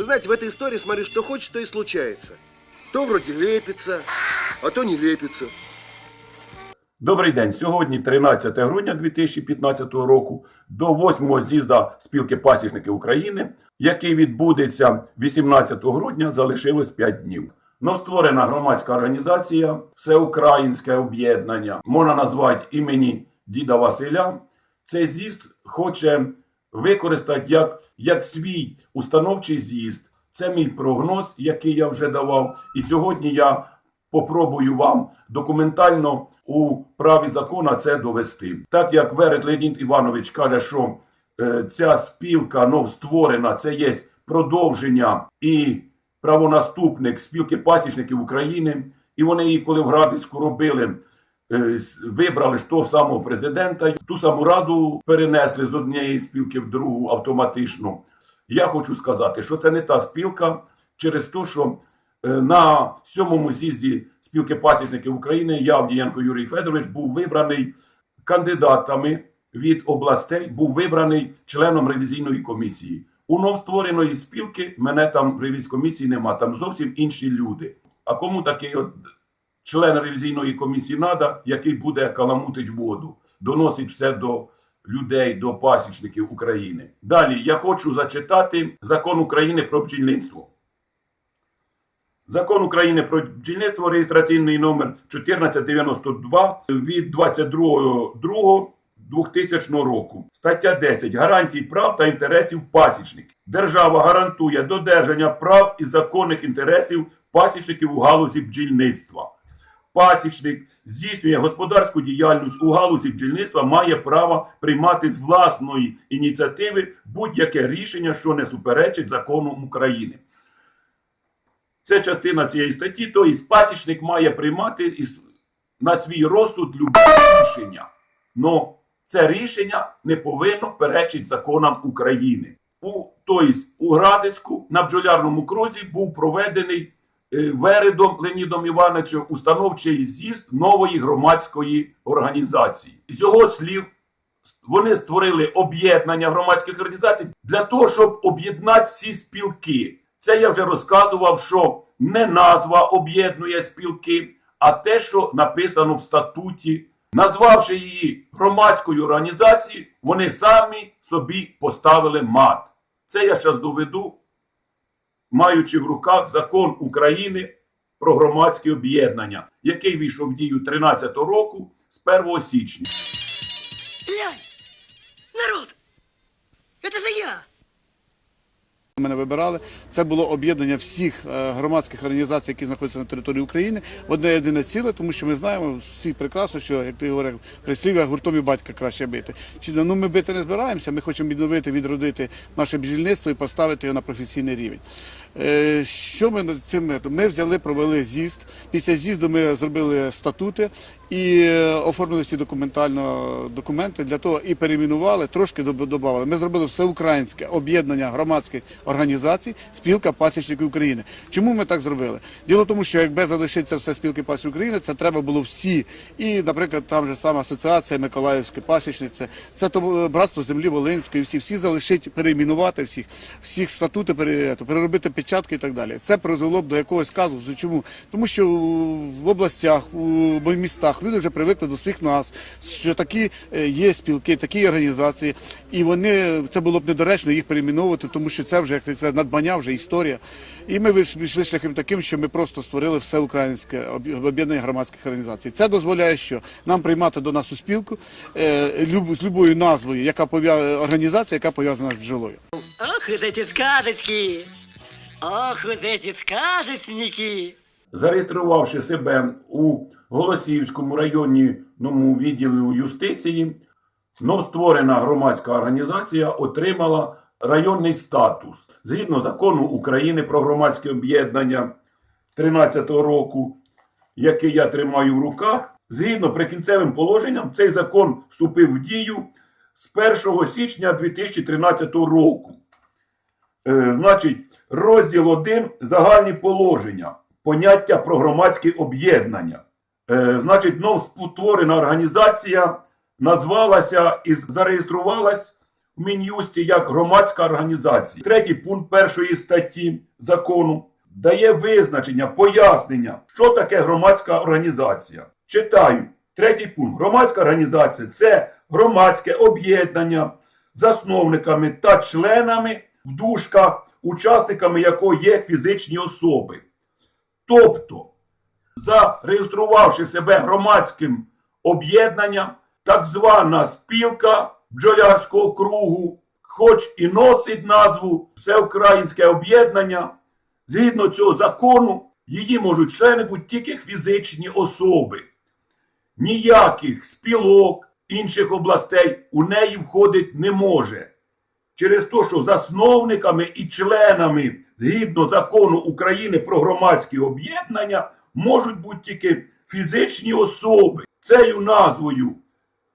Вы знаете, в этой истории, смотри, что хочешь, то и случается. То вроде лепится, а то не лепится. Добрий день. Сьогодні 13 грудня 2015 року до 8-го з'їзда спілки пасічників України, який відбудеться 18 грудня, залишилось 5 днів. Новстворена громадська організація, всеукраїнське об'єднання, можна назвати імені діда Василя. Цей з'їзд хоче використати як, як свій установчий з'їзд. Це мій прогноз, який я вже давав. І сьогодні я попробую вам документально у праві закона це довести. Так як Верет Леонід Іванович каже, що е, ця спілка новстворена, це є продовження і правонаступник спілки пасічників України, і вони її, коли в Градицьку робили, вибрали ж того самого президента, ту саму раду перенесли з однієї спілки в другу автоматично. Я хочу сказати, що це не та спілка через те, що е, на сьомому з'їзді спілки пасічників України я, Авдієнко Юрій Федорович, був вибраний кандидатами від областей, був вибраний членом ревізійної комісії. У новствореної спілки мене там в ревізійній комісії нема, там зовсім інші люди. А кому такий от член ревізійної комісії треба, який буде каламутить воду, доносить все до людей, до пасічників України. Далі я хочу зачитати закон України про бджільництво. Закон України про бджільництво, реєстраційний номер 1492 від 22.02.2000 року. Стаття 10. Гарантії прав та інтересів пасічників. Держава гарантує додержання прав і законних інтересів пасічників у галузі бджільництва. Пасічник здійснює господарську діяльність у галузі бджільництва, має право приймати з власної ініціативи будь-яке рішення, що не суперечить закону України. Це частина цієї статті, тобто пасічник має приймати на свій розсуд любе рішення. Но це рішення не повинно перечити законам України. У, тобто, у Градицьку на бджолярному крузі був проведений Вередом Леонідом Івановичем установчий з'їзд нової громадської організації. З його слів, вони створили об'єднання громадських організацій для того, щоб об'єднати всі спілки. Це я вже розказував, що не назва об'єднує спілки, а те, що написано в статуті. Назвавши її громадською організацією, вони самі собі поставили мат. Це я зараз доведу, маючи в руках закон України про громадське об'єднання, який війшов в дію 13 року з 1 січня. Народ, это я. Мене вибирали. Це було об'єднання всіх е, громадських організацій, які знаходяться на території України, одне єдине ціле, тому що ми знаємо всі прекрасно, що як ти говорив, прислів'я гуртом і батька краще бити. Чи ну ми бити не збираємося? Ми хочемо відновити, відродити наше бджільництво і поставити його на професійний рівень. Е, Що ми над цим? Ми взяли, провели з'їзд. Після з'їзду ми зробили статути і е, оформили всі документально документи для того і перейменували, трошки додавали. Ми зробили всеукраїнське об'єднання громадських організацій спілка пасічників України. Чому ми так зробили? Діло в тому, що якби залишиться все спілки пасічників України, це треба було всі. І, наприклад, там же сама асоціація Миколаївське пасічниця, це то е, братство землі Волинської, всі всі залишить перейменувати всіх, всіх статути переробити печатки і так далі. Це призвело б до якогось казусу. Чому? Тому що в областях, у містах люди вже привикли до своїх нас, що такі е, є спілки, такі організації, і вони це було б недоречно їх перейменовувати, тому що це вже як це надбання, вже історія. І ми вийшли шляхом таким, що ми просто створили все українське об'єднання громадських організацій. Це дозволяє, що нам приймати до нас у спілку е, любу- з любою назвою, яка пов'я- організація, яка пов'язана з бджолою. Ох, вот эти сказочки. Ох, вот эти сказочники. зареєструвавши себе у Голосіївському районному відділі юстиції, новстворена громадська організація отримала районний статус згідно закону України про громадське об'єднання 13 року, який я тримаю в руках. Згідно прикінцевим положенням, цей закон вступив в дію з 1 січня 2013 року. Е, значить, розділ 1 загальні положення, поняття про громадське об'єднання. Е, значить, новоспутворена організація назвалася і зареєструвалась в Мін'юсті як громадська організація. Третій пункт першої статті закону дає визначення, пояснення, що таке громадська організація. Читаю. Третій пункт. Громадська організація це громадське об'єднання, засновниками та членами в дужках, учасниками якого є фізичні особи. Тобто, зареєструвавши себе громадським об'єднанням, так звана спілка бджолярського кругу, хоч і носить назву Всеукраїнське об'єднання, згідно цього закону, її можуть члени бути тільки фізичні особи. Ніяких спілок інших областей у неї входить не може. Через те, що засновниками і членами згідно закону України про громадські об'єднання можуть бути тільки фізичні особи. Цією назвою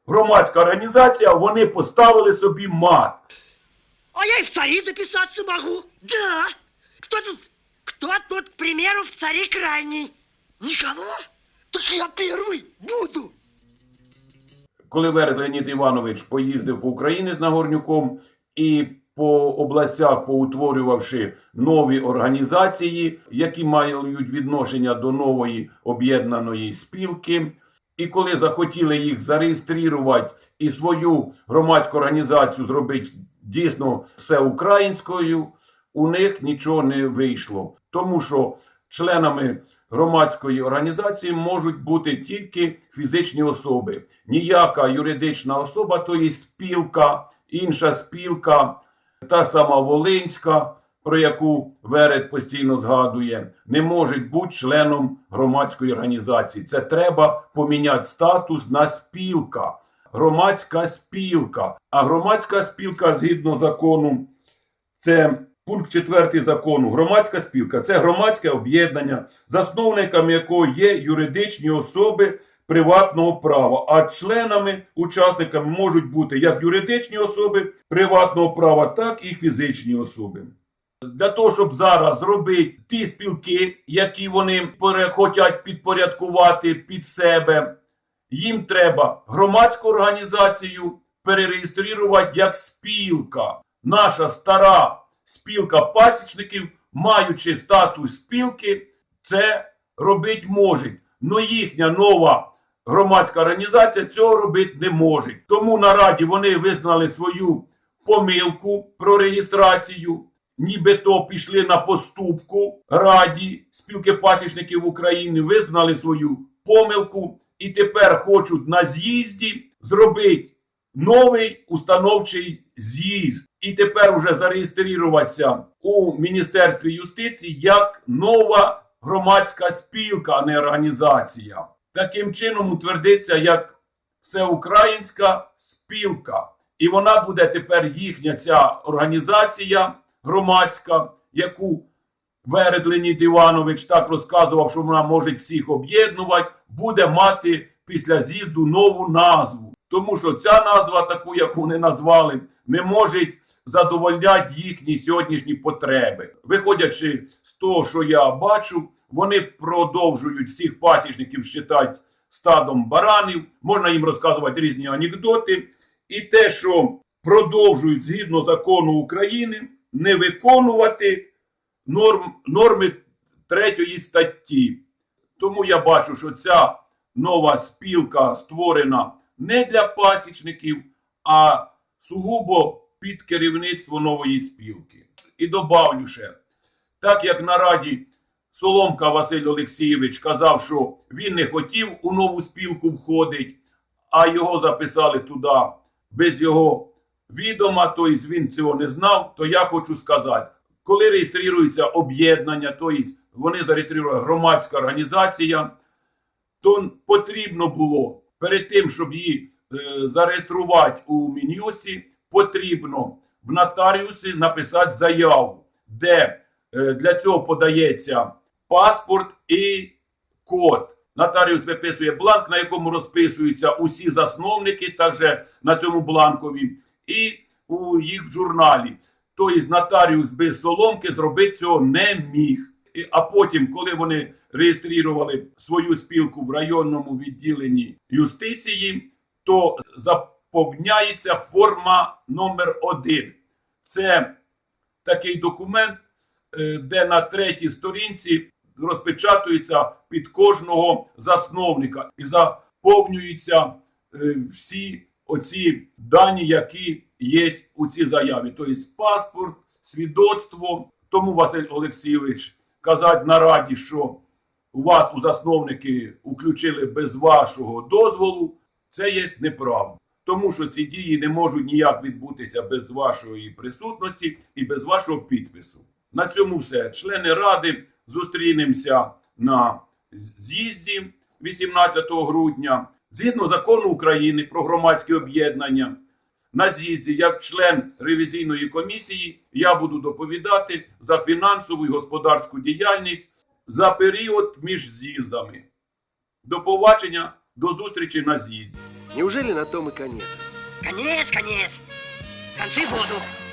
громадська організація вони поставили собі мат. А я и в цари записаться могу. Да. Кто тут, кто тут, к примеру, в цари крайний? Никого? Так я первый буду. коли Веред Леонід Іванович поїздив по Україні з Нагорнюком і по областях, поутворювавши нові організації, які мають відношення до нової об'єднаної спілки. І коли захотіли їх зареєструвати і свою громадську організацію зробити дійсно все українською, у них нічого не вийшло. Тому що членами громадської організації можуть бути тільки фізичні особи. Ніяка юридична особа, то є спілка, інша спілка, та сама Волинська, про яку Веред постійно згадує, не може бути членом громадської організації. Це треба поміняти статус на спілка. Громадська спілка. А громадська спілка згідно закону це пункт 4 закону. Громадська спілка це громадське об'єднання, засновниками якого є юридичні особи приватного права, а членами, учасниками можуть бути як юридичні особи приватного права, так і фізичні особи. Для того, щоб зараз зробити ті спілки, які вони хочуть підпорядкувати під себе, їм треба громадську організацію перереєструвати як спілка. Наша стара спілка пасічників, маючи статус спілки, це робити можуть. Но їхня нова громадська організація цього робити не може. Тому на раді вони визнали свою помилку про реєстрацію, нібито пішли на поступку Раді спілки пасічників України, визнали свою помилку і тепер хочуть на з'їзді зробити новий установчий з'їзд. І тепер уже зареєструватися у Міністерстві юстиції як нова громадська спілка, а не організація. Таким чином утвердиться як всеукраїнська спілка. І вона буде тепер їхня ця організація громадська, яку Веред Леонід Іванович так розказував, що вона може всіх об'єднувати, буде мати після з'їзду нову назву. Тому що ця назва, таку, яку вони назвали, не може задовольняти їхні сьогоднішні потреби. Виходячи з того, що я бачу, вони продовжують всіх пасічників вважати стадом баранів, можна їм розказувати різні анекдоти. І те, що продовжують згідно закону України не виконувати норм, норми третьої статті. Тому я бачу, що ця нова спілка створена не для пасічників, а сугубо під керівництво нової спілки. І добавлю ще, так як на раді Соломка Василь Олексійович казав, що він не хотів у нову спілку входити, а його записали туди. Без його відома, тобто він цього не знав, то я хочу сказати, коли реєструється об'єднання, тобто вони зареєструють громадська організація, то потрібно було перед тим, щоб її е, зареєструвати у Мін'юсі, потрібно в нотаріусі написати заяву, де е, для цього подається паспорт і код. Нотаріус виписує бланк, на якому розписуються усі засновники, також на цьому бланкові, і у їх в журналі. Тобто нотаріус без соломки зробити цього не міг. А потім, коли вони реєстрували свою спілку в районному відділенні юстиції, то заповняється форма номер 1 Це такий документ, е, де на третій сторінці розпечатується під кожного засновника і заповнюються е, всі оці дані, які є у цій заяві. Тобто паспорт, свідоцтво. Тому Василь Олексійович казати на раді, що у вас у засновники включили без вашого дозволу, це є неправда. Тому що ці дії не можуть ніяк відбутися без вашої присутності і без вашого підпису. На цьому все. Члени ради зустрінемося на з'їзді 18 грудня. Згідно закону України про громадські об'єднання, на з'їзді, як член ревізійної комісії, я буду доповідати за фінансову і господарську діяльність за період між з'їздами. До побачення, до зустрічі на з'їзді. Неужели на том и конец? Конец, конец. Концы будут.